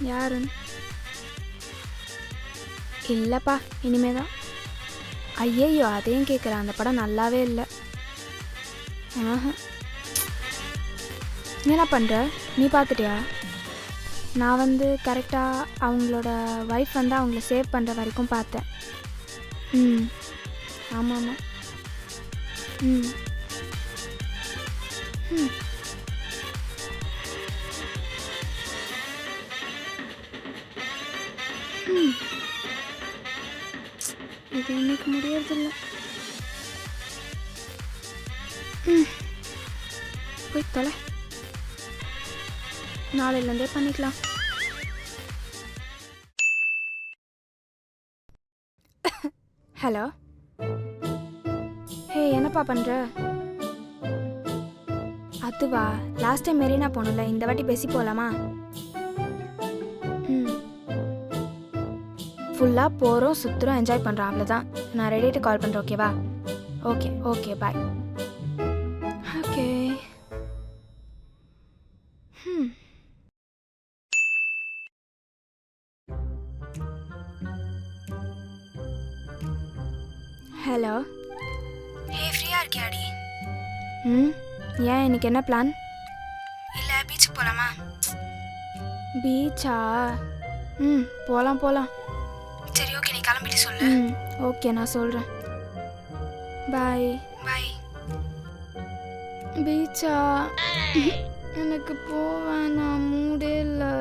யாருன்னு? இல்லைப்பா இனிமே தான் ஐயையோ அதையும் கேட்குறேன் அந்த படம் நல்லாவே இல்லை. ஆஹா. என்ன பண்ணுற நீ பார்த்துட்டியா நான் வந்து கரெக்டாக அவங்களோட ஒய்ஃப் வந்து அவங்கள சேவ் பண்ணுற வரைக்கும் பார்த்தேன். ம். ஆமாம் ஆமாம். ம். ம். இது இன்னைக்கு முடியறதில்ல போய் தொலை. நாளையிலேருந்தே பண்ணிக்கலாம். ஹலோ? ஹே என்னப்பா பண்ணுற அதுவா லாஸ்ட் டைம் மெரினா போனல இந்த வாட்டி பேசி போகலாமா ஃபுல்லாக போகிறோம் சுற்றுறோம் என்ஜாய் பண்ணுறோம் அவ்வளோதான் நான் ரெடிட்டு கால் பண்ணுறேன் ஓகேவா okay okay bye okay hello hey ஃப்ரீயாக இருக்கியாடி? ம் ஏன் இன்னைக்கு என்ன பிளான் இல்லை பீச்சுக்கு போகலாமா பீச்சா ம் போகலாம் போகலாம் சரி ஓகே நீ கிளம்பிட்டு சொல்லு. ம் ஓகே நான் சொல்கிறேன் பாய் பாய் பீச்சா? எனக்கு போவேன் நான் மூடே இல்லை.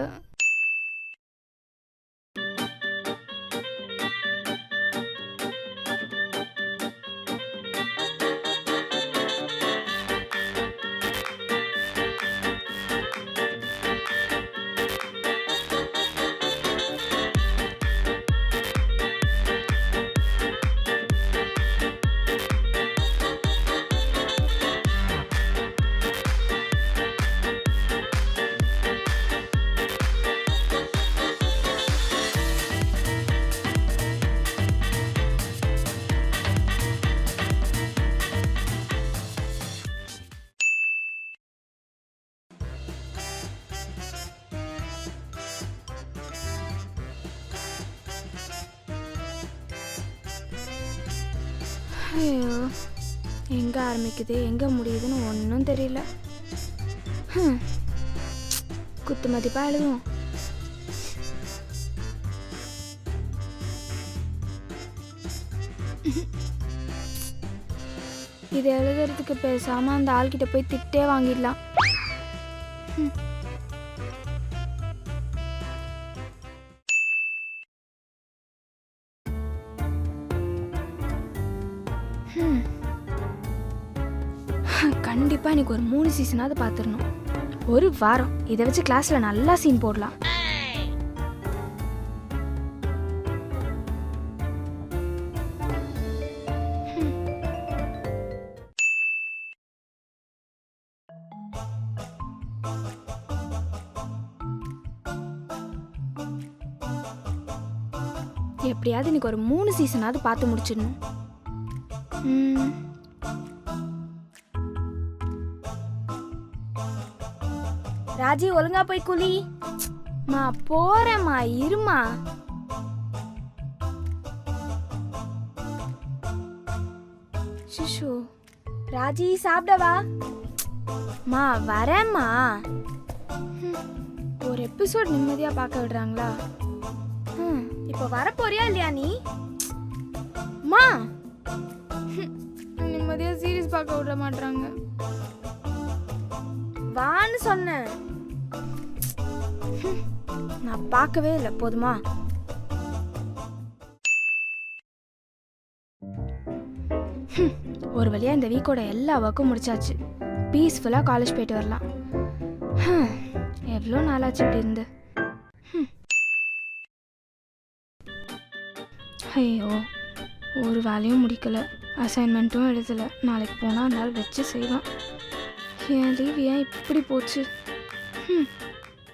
ஐயோ எங்கே ஆரம்பிக்குது எங்கே முடியுதுன்னு ஒன்றும் தெரியல. குத்து மதிப்பாக எழுதுவோம். இது எழுதுறதுக்கு பேசாமல் அந்த ஆள்கிட்ட போய் திட்டே வாங்கிடலாம். ம் கண்டிப்பாக கண்டிப்பா இன்னைக்கு ஒரு மூணு சீசனாவது பார்த்துடணும் ஒரு வாரம். இதை வச்சு கிளாஸ்ல நல்லா சீன் போடலாம். எப்படியாவது இன்னைக்கு ஒரு மூணு சீசனாவது பார்த்து முடிச்சிடணும். ராஜி ஒழுங்கா போய் குழி மா போறேம்மா இருமா. சிஷு ராஜி சாப்பிடவா? மா வரேம்மா. ஒரு எபிசோட் நிம்மதியா பார்க்க விடுறாங்களா? இப்போ வரப்போறியா இல்லையா நீ? மா நிம்மதியாக சீரியஸ் பார்க்க விட மாட்டாங்க வான்னு சொன்னேன். நான் பார்க்கவே இல்லை போதுமா? ஒரு வழியாக இந்த வீக்கோட எல்லா ஒர்க்கும் முடிச்சாச்சு. பீஸ்ஃபுல்லாக காலேஜ் போயிட்டு வரலாம். எவ்வளோ நாளாச்சு இப்படி இருந்து? ஐயோ ஒரு வேலையும் முடிக்கல. அசைன்மெண்ட்டும் எழுதலை. நாளைக்கு போனால் அந்த நாள் வச்சு செய்வான். என் லீவ் ஏன் இப்படி போச்சு? ம்